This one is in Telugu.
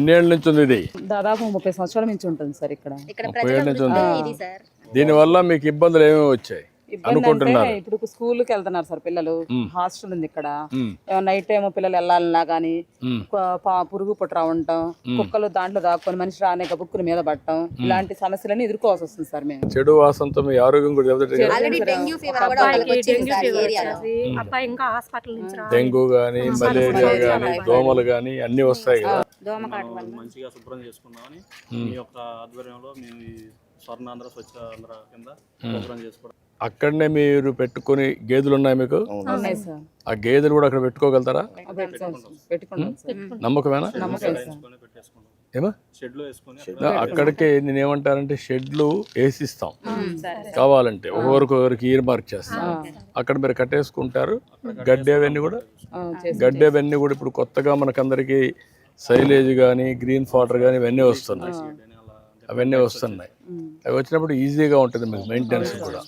ఎన్నేళ్ళ నుంచి ఉంది ఇది? దాదాపు ముప్పై సంవత్సరాల నుంచి ఉంటుంది సార్ ఇక్కడ. ఇక్కడ ముప్పై ఏళ్ళ నుంచి ఉంది. దీనివల్ల మీకు ఇబ్బందులు ఏమేమి వచ్చాయి? అనుకుంటున్నారు. ఇప్పుడు స్కూల్కి వెళ్తున్నారు సార్ పిల్లలు. హాస్టల్ ఉంది ఇక్కడ. నైట్ టైం పిల్లలు వెళ్ళాలన్నా కానీ మ్. పురుగు పుట్ర ఉండటం కుక్కలు దాంట్లో దాక్కొని మనిషి రానే బుక్కుల మీద పట్టడం ఇలాంటి సమస్యలన్నీ ఎదుర్కోవాల్సి వస్తుంది సార్ మేము. చెడు వాసనతో మీ ఆరోగ్యం కూడా డెంగ్యూ కానీ మలేరియా కానీ దోమలు కానీ అన్నీ వస్తాయి కదా. మంచిగా శుభ్రం చేసుకుందామని మీ యొక్క ఆధ్వర్యంలో మేము ఈ స్వర్ణాంధ్ర స్వచ్ఛ ఆంధ్ర కింద శుభ్రం చేసుకోవడం. అక్కడనే మీరు పెట్టుకుని గేదెలు ఉన్నాయి మీకు ఆ గేదెలు కూడా అక్కడ పెట్టుకోగలుగుతారా? పెట్టుకుంటాం సార్ నమ్మకమేనా? ఏమా? అక్కడికే నేను ఏమంటారంటే షెడ్లు వేసిస్తాం. కావాలంటే ఒకరికొకరికి ఇయర్ మార్క్ చేస్తాం. అక్కడ మీరు కట్టేసుకుంటారు. గడ్డి అవన్నీ కూడా. చేసి గడ్డి అవన్నీ కూడా ఇప్పుడు కొత్తగా మనకందరికి సైలేజ్ కానీ గ్రీన్ ఫాటర్ కానీ ఇవన్నీ వస్తున్నాయి. అవన్నీ వస్తున్నాయి. అవి వచ్చినప్పుడు ఈజీగా ఉంటుంది మీకు మెయింటెనెన్స్ కూడా.